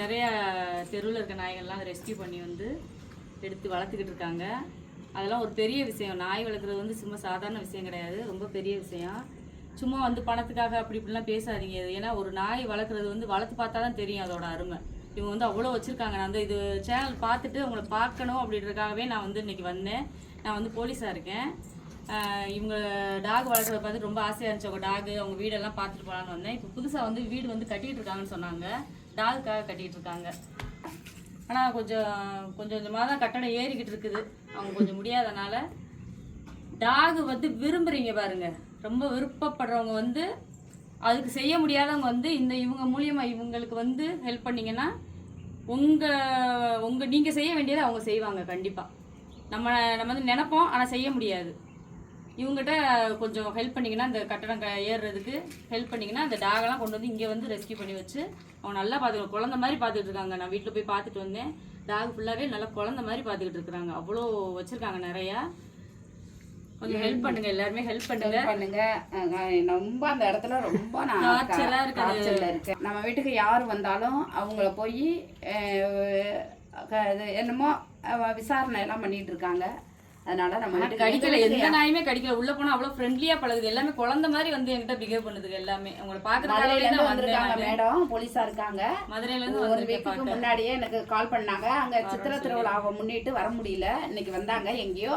நிறைய தெருவில் இருக்க நாய்கள்லாம் ரெஸ்கியூ பண்ணி வந்து எடுத்து வளர்த்துக்கிட்டு இருக்காங்க. அதெல்லாம் ஒரு பெரிய விஷயம். நாய் வளர்க்குறது வந்து சும்மா சாதாரண விஷயம் கிடையாது. ரொம்ப பெரிய விஷயம். சும்மா வந்து பணத்துக்காக அப்படி இப்படிலாம் பேசாதீங்க. ஏன்னா ஒரு நாய் வளர்க்குறது வந்து வளர்த்து பார்த்தா தான் தெரியும் அதோட அருமை. இவங்க வந்து அவ்வளோ வச்சுருக்காங்க. நான் வந்து இது சேனல் பார்த்துட்டு அவங்கள பார்க்கணும் அப்படின்றதுக்காகவே நான் வந்து இன்னைக்கு வந்தேன். நான் வந்து போலீஸாக இருக்கேன். இவங்க டாக் வளர்க்குறத பார்த்து ரொம்ப ஆசையாக இருந்துச்சு. அவங்க டாக் அவங்க வீடெல்லாம் பார்த்துட்டு போகலான்னு வந்தேன். இப்போ புதுசாக வந்து வீடு வந்து கட்டிகிட்டு இருக்காங்கன்னு சொன்னாங்க. டாகுக்காக கட்டிகிட்டு இருக்காங்க ஆனால் கொஞ்சம் கொஞ்சம் கொஞ்சமாக தான் கட்டடம் ஏறிக்கிட்டு இருக்குது. அவங்க கொஞ்சம் முடியாதனால டாக் வந்து விரும்புகிறீங்க பாருங்கள் ரொம்ப விருப்பப்படுறவங்க வந்து அதுக்கு செய்ய முடியாதவங்க வந்து இந்த இவங்க மூலியமாக இவங்களுக்கு வந்து ஹெல்ப் பண்ணிங்கன்னா உங்கள் உங்கள் நீங்கள் செய்ய வேண்டியதை அவங்க செய்வாங்க கண்டிப்பாக நம்ம நம்ம வந்து நினைப்போம் ஆனால் செய்ய முடியாது. இவங்ககிட்ட கொஞ்சம் ஹெல்ப் பண்ணீங்கன்னா இந்த கட்டடம் ஏறுறதுக்கு ஹெல்ப் பண்ணீங்கன்னா அந்த டாகெல்லாம் கொண்டு வந்து இங்கே வந்து ரெஸ்க்யூ பண்ணி வச்சு அவங்க நல்லா பார்த்துக்கணும் குழந்த மாதிரி பார்த்துட்டு இருக்காங்க. நான் வீட்டில் போய் பார்த்துட்டு வந்தேன். டாக் ஃபுல்லாகவே நல்லா குழந்த மாதிரி பார்த்துக்கிட்டு இருக்கிறாங்க. அவ்வளோ வச்சுருக்காங்க நிறையா. கொஞ்சம் ஹெல்ப் பண்ணுங்க எல்லாருமே ஹெல்ப் பண்ணுங்க. பண்ணுங்க. ரொம்ப அந்த இடத்துல ரொம்ப நான் காய்ச்சலா இருக்கு நம்ம வீட்டுக்கு யார் வந்தாலும் அவங்கள போய் என்னமோ விசாரணை எல்லாம் பண்ணிட்டு இருக்காங்க. அதனால நம்ம கடிக்கல எந்த நாயுமே கடிக்கல. உள்ள போனா அவ்வளவு ஃப்ரெண்ட்லியா பழகுது. எல்லாமே குழந்தை மாதிரி வந்து என்கிட்ட பிஹேவ் பண்ணுதுங்க எல்லாமே. உங்களை தான் வந்திருக்காங்க மேடம். போலீஸா இருக்காங்க. மதுரையில இருந்து ஒரு பார்க்க. முன்னாடியே எனக்கு கால் பண்ணாங்க. அங்க சித்திர திருவிழாவை முன்னிட்டு வர முடியல. இன்னைக்கு வந்தாங்க. எங்கேயோ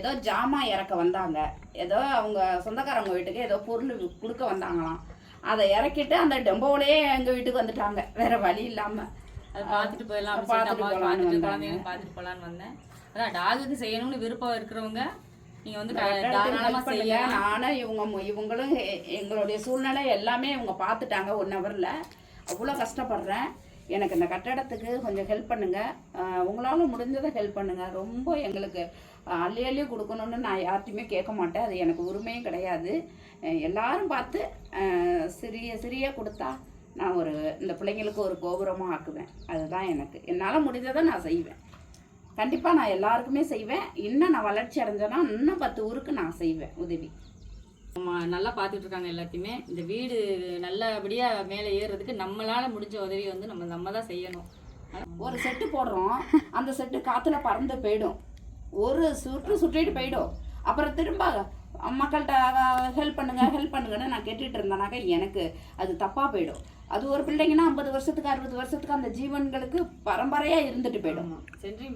ஏதோ ஜாமா இறக்க வந்தாங்க. ஏதோ அவங்க சொந்தக்காரங்க வீட்டுக்கு ஏதோ பொருள் கொடுக்க வந்தாங்களாம். அதை இறக்கிட்டு அந்த டெம்போவிலேயே எங்க வீட்டுக்கு வந்துட்டாங்க. வேற வழி இல்லாம. அது பார்த்துட்டு போயிடலாம் அப்படின்னு சொல்லிட்டு பார்த்துட்டு. குழந்தைங்க பார்த்துட்டு போலான்னு வந்தேன். அதான் டாகுக்கு செய்யணும்னு விருப்பம் இருக்கிறவங்க நீங்க வந்து நானும் இவங்க இவங்களும் எங்களுடைய சூழ்நிலை எல்லாமே இவங்க பார்த்துட்டாங்க ஒன் ஹவரில் அவ்வளோ கஷ்டப்படுறேன். எனக்கு இந்த கட்டடத்துக்கு கொஞ்சம் ஹெல்ப் பண்ணுங்க. உங்களால முடிஞ்சதை ஹெல்ப் பண்ணுங்க. ரொம்ப எங்களுக்கு அள்ளி அள்ளி கொடுக்கணும்னு நான் யார்ட்டையுமே கேட்க மாட்டேன். அது எனக்கு உரிமையும் கிடையாது. எல்லாரும் பார்த்து சிறிய சிறிய கொடுத்தா நான் ஒரு இந்த பிள்ளைங்களுக்கு ஒரு கோபுரமாக ஆக்குவேன். அதுதான் எனக்கு. என்னால் முடிஞ்சதை நான் செய்வேன். கண்டிப்பாக நான் எல்லாருக்குமே செய்வேன். இன்னும் நான் வளர்ச்சி அடைஞ்சேன்னா இன்னும் பத்து ஊருக்கு நான் செய்வேன் உதவி. நல்லா பார்த்துட்டு இருக்காங்க எல்லாத்தையுமே. இந்த வீடு நல்லபடியா மேலே ஏறுறதுக்கு நம்மளால முடிஞ்ச உதவி வந்து நம்ம நம்ம தான் செய்யணும். ஒரு செட்டு போடுறோம். அந்த செட்டு காற்றுல பறந்து போயிடும். ஒரு சுற்று சுற்றிட்டு போயிடும். அப்புறம் திரும்ப மக்கள்கிட்ட ஹெல்ப் பண்ணுங்க ஹெல்ப் பண்ணுங்கன்னு நான் கேட்டுட்டு இருந்தேனாக்கா எனக்கு அது தப்பாக போயிடும். அது ஒரு பிள்ளைங்கன்னா ஐம்பது வருஷத்துக்கு அறுபது வருஷத்துக்கு அந்த ஜீவன்களுக்கு பரம்பரையாக இருந்துட்டு போயிடும்.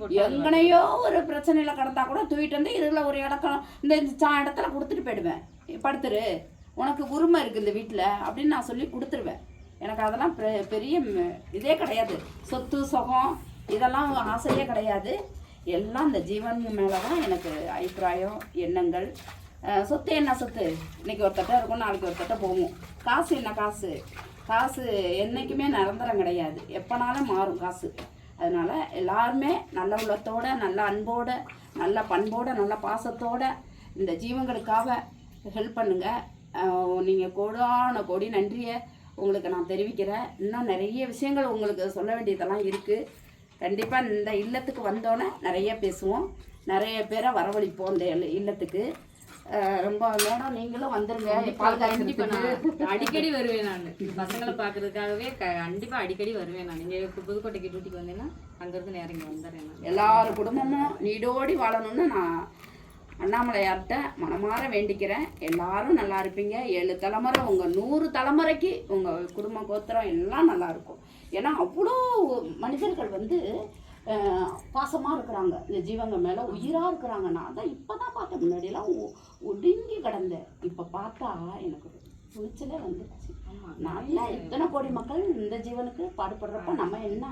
எங்கனையோ ஒரு பிரச்சனையில கடந்தா கூட தூக்கிட்டு வந்து இதுல ஒரு இடக்கம் இந்த சா- இடத்துல கொடுத்துட்டு போயிடுவேன். படுத்துரு உனக்கு உரிமை இருக்கு இந்த வீட்டில் அப்படின்னு நான் சொல்லி கொடுத்துருவேன். எனக்கு அதெல்லாம் பெ- பெரிய இதே கிடையாது. சொத்து சுகம் இதெல்லாம் ஆசையே கிடையாது. எல்லாம் இந்த ஜீவன் மேலே தான் எனக்கு அபிப்பிராயம் எண்ணங்கள். சொத்து என்ன சொத்து? இன்னைக்கு ஒருத்தட்ட இருக்கும் நாளைக்கு ஒருத்தட்ட போகும். காசு என்ன காசு? காசு என்றைக்குமே நிரந்தரம் கிடையாது. எப்போனாலும் மாறும் காசு. அதனால எல்லாருமே நல்ல உள்ளத்தோட நல்ல அன்போட நல்ல பண்போட நல்ல பாசத்தோட இந்த ஜீவங்களுக்காக ஹெல்ப் பண்ணுங்கள் நீங்கள் கோடான கோடி நன்றியை உங்களுக்கு நான் தெரிவிக்கிறேன். இன்னும் நிறைய விஷயங்கள் உங்களுக்கு சொல்ல வேண்டியதெல்லாம் இருக்குது கண்டிப்பாக இந்த இல்லத்துக்கு வந்தோன்னே நிறைய பேசுவோம். நிறைய பேரை வரவழைப்போம் இந்த இல்லத்துக்கு. ரொம்ப மேடம் நீங்களும் வந்துருங்க. அடிக்கடி வருவேன் நான். பசங்களை பாக்குறதுக்காகவே க- கண்டிப்பா அடிக்கடி வருவேன் நான். இப்ப புதுக்கோட்டைக்கு டியூட்டிக்கு வந்தேன்னா அங்க இருந்து நேரம் இங்க வந்துடுறேன் நான். எல்லார் குடும்பமும் நீடோடி வாழணும்னு நான் அண்ணாமலையார்கிட்ட மனமாற வேண்டிக்கிறேன். எல்லாரும் நல்லா இருப்பீங்க. ஏழு தலைமுறை உங்கள் நூறு தலைமுறைக்கு உங்கள் குடும்ப கோத்திரம் எல்லாம் நல்லா இருக்கும். ஏன்னா அவ்வளோ மனிதர்கள் வந்து பாசமாக இருக்கிறாங்க. இந்த ஜீவங்க மேலே உயிராக இருக்கிறாங்க. நான் தான் இப்போ தான் பார்த்தேன். முன்னாடியெல்லாம் ஒடுங்கி கிடந்தேன். இப்போ பார்த்தா எனக்கு துணிச்சலே வந்துருச்சு. ஆமா நல்லா இத்தனை கோடி மக்கள் இந்த ஜீவனுக்கு பாடுபடுறப்ப நம்ம என்ன?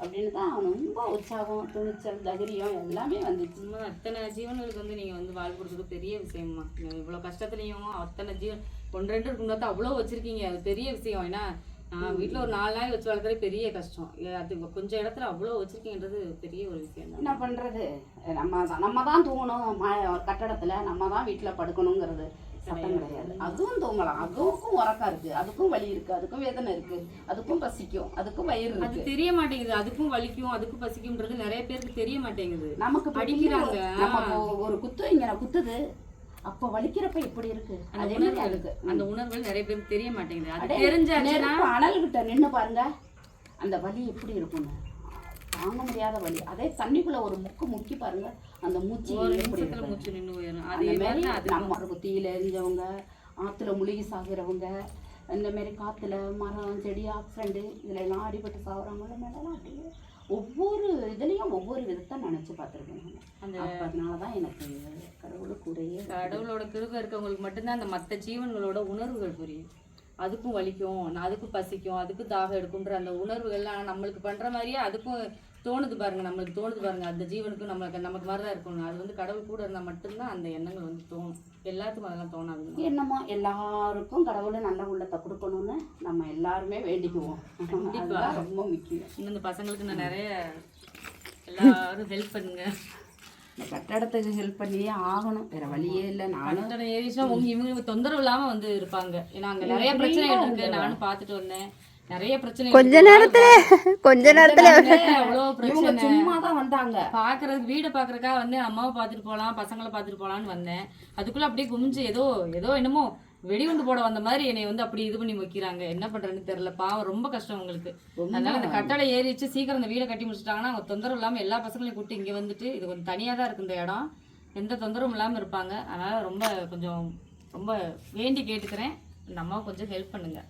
அப்படின்னு தான் ரொம்ப உற்சாகம் துணிச்சல் தைரியம் எல்லாமே வந்துச்சு. அத்தனை ஜீவன்களுக்கு வந்து நீங்க வந்து வாழ் கொடுத்தது பெரிய விஷயமா நீங்க இவ்வளவு கஷ்டத்துலயும் அத்தனை ஜீவன் ஒன்று ரெண்டு இருக்கும்போது அவ்வளோ வச்சிருக்கீங்க. அது பெரிய விஷயம். ஏன்னா நான் வீட்ல ஒரு நாலு நாய் வச்சு வளர்க்குறது பெரிய கஷ்டம். அது கொஞ்சம் இடத்துல அவ்வளோ வச்சிருக்கீங்கன்றது பெரிய ஒரு விஷயம் என்ன பண்ணுறது நம்ம நம்ம தான் தூங்கணும். கட்டடத்தில் நம்ம தான் வீட்டில் படுக்கணுங்கிறது சட்டம் கிடையாது. அதுவும் தூங்கலாம். அதுக்கும் உறக்கம் இருக்குது அதுக்கும் வலி இருக்குது அதுக்கும் வேதனை இருக்குது அதுக்கும் பசிக்கும். அதுக்கும் வயிறு அது இருக்குது தெரிய மாட்டேங்குது. அதுக்கும் வலிக்கும் அதுக்கும் பசிக்கும்ன்றது நிறைய பேருக்கு தெரிய மாட்டேங்குது. நமக்கு படிக்கிறாங்க. இப்போ ஒரு குத்து இங்கே குத்துது. அப்போ வலிக்கிறப்ப எப்படி இருக்கு? அந்த உணர்வு அதுக்கு அந்த உணர்வு நிறைய பேருக்கு தெரிய மாட்டேங்குது. அது தெரிஞ்சாச்சுன்னா அனல் கிட்ட நின்று பாருங்க. அந்த வலி எப்படி இருக்கும்னு. தாங்க முடியாத வலி. அதே தண்ணிக்குள்ள ஒரு முக்கு முக்கி பாருங்க. அந்த மூச்சு மூச்சு நின்று போயிடும் அதே மாதிரி நம்ம குத்தியில் எரிஞ்சவங்க ஆற்றுல முழுகி சாகிறவங்க இந்த மாதிரி காற்றுல மரம் செடி ஆக்சிடென்ட் இதுல எல்லாம் அடிபட்டு சாகுறவங்கள மேலாம் அப்படியே ஒவ்வொரு இதுலேயும் ஒவ்வொரு விதத்தை நினச்சி பார்த்துருக்கேன் அந்த அதனால தான் எனக்கு கடவுள் கூடயே கடவுளோட கிருபை இருக்கவங்களுக்கு மட்டும்தான் அந்த மற்ற ஜீவன்களோட உணர்வுகள் புரியும். அதுக்கும் வலிக்கும் நான் அதுக்கும் பசிக்கும் அதுக்கும் தாகம் எடுக்கும்ன்ற அந்த உணர்வுகள்லாம் நம்மளுக்கு பண்ற மாதிரியே அதுக்கும் தோணுது பாருங்க நம்மளுக்கு தோணுது பாருங்க. அந்த ஜீவனுக்கும் நம்மளுக்கு நமக்கு மாதிரி தான் இருக்கணும். அது வந்து கடவுள் கூட இருந்தால் மட்டும்தான் அந்த எண்ணங்கள் வந்து தோணும். எல்லாத்துக்கும் அதெல்லாம் தோணாதுங்க. என்னமோ எல்லாருக்கும் கடவுள் நல்ல உள்ளத்தை கொடுக்கணும்னு நம்ம எல்லாருமே வேண்டிக்குவோம். அதுதான் ரொம்ப முக்கியம். இன்னும் இந்த பசங்களுக்கு நான் நிறைய எல்லாரும் ஹெல்ப் பண்ணுங்க. இந்த கட்டடத்துக்கு ஹெல்ப் பண்ணியே ஆகணும். வேற வழியே இல்லை. நானும் உங்க இவங்க தொந்தரவு இல்லாம வந்து இருப்பாங்க. ஏன்னா அங்க நிறைய பிரச்சனைகள் இருக்கு. நானும் பார்த்துட்டு வந்தேன். நிறைய பிரச்சனை கொஞ்ச நேரத்துல கொஞ்ச நேரத்துல அவ்வளோ இவங்க பிரச்சனை. சும்மா தான் வந்தாங்க. பாக்குறது வீடை பாக்குறக்கா வந்து அம்மாவை பார்த்துட்டு போகலாம் பசங்களை பார்த்துட்டு போகலான்னு வந்தேன். அதுக்குள்ள அப்படியே குமிஞ்சு ஏதோ ஏதோ என்னமோ வெடிகுண்டு போட வந்த மாதிரி என்னை வந்து அப்படி இது பண்ணி வைக்கிறாங்க. என்ன பண்றேன்னு தெரியல. பாவம் ரொம்ப கஷ்டம் உங்களுக்கு அதனால அந்த கட்டளை ஏறி வச்சு சீக்கிரம் இந்த வீடை கட்டி முடிச்சிட்டாங்கன்னா அவங்க தொந்தரவு இல்லாம எல்லா பசங்களையும் கூப்பிட்டு இங்க வந்துட்டு இது கொஞ்சம் தனியா தான் இருக்கு இந்த இடம். எந்த தொந்தரவும் இல்லாம இருப்பாங்க. அதனால ரொம்ப கொஞ்சம் ரொம்ப வேண்டி கேட்டுக்கிறேன். அம்மாவை கொஞ்சம் ஹெல்ப் பண்ணுங்க.